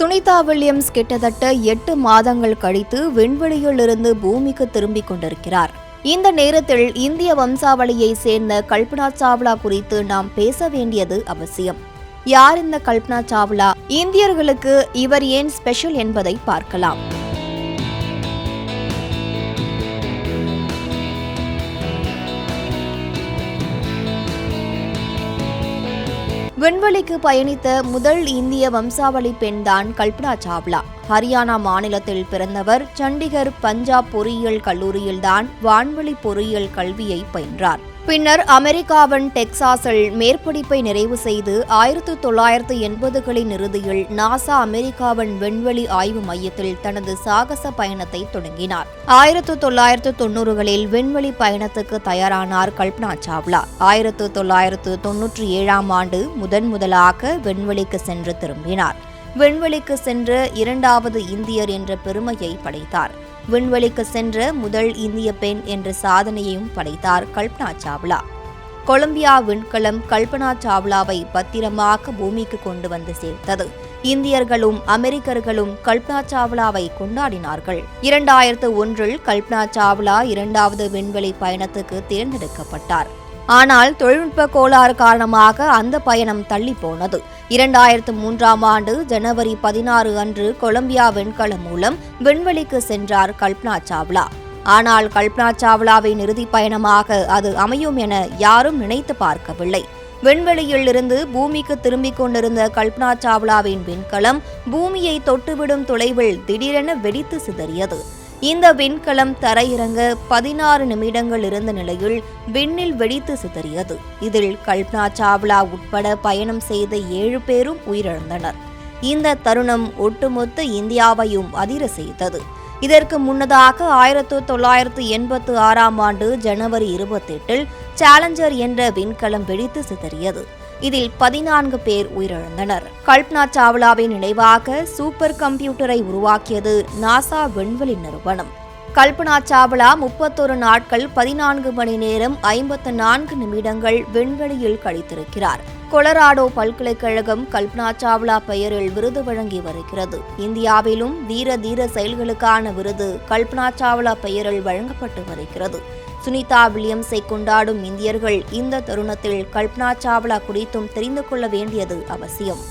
Sunita Williams கிட்டத்தட்ட எட்டு மாதங்கள் கழித்து விண்வெளியிலிருந்து பூமிக்கு திரும்பிக் கொண்டிருக்கிறார். இந்த நேரத்தில் இந்திய வம்சாவளியை சேர்ந்த கல்பனா சாவ்லா குறித்து நாம் பேச வேண்டியது அவசியம். யார் இந்த கல்பனா சாவ்லா? இந்தியர்களுக்கு இவர் ஏன் ஸ்பெஷல் என்பதை பார்க்கலாம். விண்வெளிக்கு பயணித்த முதல் இந்திய வம்சாவளி பெண்தான் கல்பனா சாவ்லா. ஹரியானா மாநிலத்தில் பிறந்தவர் சண்டிகர் பஞ்சாப் பொறியியல் கல்லூரியில்தான் வான்வெளி பொறியியல் கல்வியை பயின்றார். பின்னர் அமெரிக்காவின் டெக்சாஸில் மேற்படிப்பை நிறைவு செய்து ஆயிரத்து தொள்ளாயிரத்து எண்பதுகளின் இறுதியில் நாசா அமெரிக்காவின் விண்வெளி ஆய்வு மையத்தில் தனது சாகச பயணத்தை தொடங்கினார். ஆயிரத்து தொள்ளாயிரத்து தொன்னூறுகளில் விண்வெளி பயணத்துக்கு தயாரானார் கல்பனா சாவ்லா. ஆயிரத்து தொள்ளாயிரத்து தொன்னூற்றி ஏழாம் ஆண்டு முதன் முதலாக விண்வெளிக்கு சென்று திரும்பினார். விண்வெளிக்கு சென்ற இரண்டாவது இந்தியர் என்ற பெருமையை படைத்தார். விண்வெளிக்கு சென்ற முதல் இந்திய பெண் என்ற சாதனையையும் படைத்தார் கல்பனா சாவ்லா. கொலம்பியா விண்கலம் கல்பனா சாவ்லாவை பத்திரமாக பூமிக்கு கொண்டு வந்து சேர்த்தது. இந்தியர்களும் அமெரிக்கர்களும் கல்பனா சாவ்லாவை கொண்டாடினார்கள். இரண்டாயிரத்து ஒன்றில் கல்பனா சாவ்லா இரண்டாவது விண்வெளி பயணத்துக்கு தேர்ந்தெடுக்கப்பட்டார். ஆனால் தொழில்நுட்ப கோளாறு காரணமாக அந்த பயணம் தள்ளி போனது இரண்டாயிரத்து மூன்றாம் ஆண்டு ஜனவரி பதினாறு அன்று கொலம்பியா விண்கலம் மூலம் விண்வெளிக்கு சென்றார் கல்பனா சாவ்லா. ஆனால் கல்பனா சாவ்லாவின் இறுதி பயணமாக அது அமையும் என யாரும் நினைத்து பார்க்கவில்லை. விண்வெளியில் இருந்து பூமிக்கு திரும்பிக் கொண்டிருந்த கல்பனா சாவ்லாவின் விண்கலம் பூமியை தொட்டுவிடும் தொலைவில் திடீரென வெடித்து சிதறியது. இந்த விண்கலம் தரையிறங்க பதினாறு நிமிடங்கள் இருந்த நிலையில் விண்ணில் வெடித்து சிதறியது. இதில் கல்பனா சாவ்லா உட்பட பயணம் செய்த ஏழு பேரும் உயிரிழந்தனர். இந்த தருணம் ஒட்டுமொத்த இந்தியாவையும் அதிர செய்தது. இதற்கு முன்னதாக ஆயிரத்து தொள்ளாயிரத்து எண்பத்து ஆறாம் ஆண்டு ஜனவரி இருபத்தெட்டில் சேலஞ்சர் என்ற விண்கலம் வெடித்து சிதறியது. இதில் பதினான்கு பேர் உயிரிழந்தனர். கல்பனா சாவ்லாவின் நினைவாக சூப்பர் கம்ப்யூட்டரை உருவாக்கியது நாசா விண்வெளி நிறுவனம். கல்பனா சாவ்லா முப்பத்தொரு நாட்கள் பதினான்கு மணி நேரம் ஐம்பத்து நான்கு நிமிடங்கள் விண்வெளியில் கழித்திருக்கிறார். கொலராடோ பல்கலைக்கழகம் கல்பனா சாவ்லா பெயரில் விருது வழங்கி வருகிறது. இந்தியாவிலும் வீர தீர செயல்களுக்கான விருது கல்பனா சாவ்லா பெயரில் வழங்கப்பட்டு வருகிறது. சுனிதா வில்லியம்ஸை கொண்டாடும் இந்தியர்கள் இந்த தருணத்தில் கல்பனா சாவ்லா குறித்தும் தெரிந்து கொள்ள வேண்டியது அவசியம்.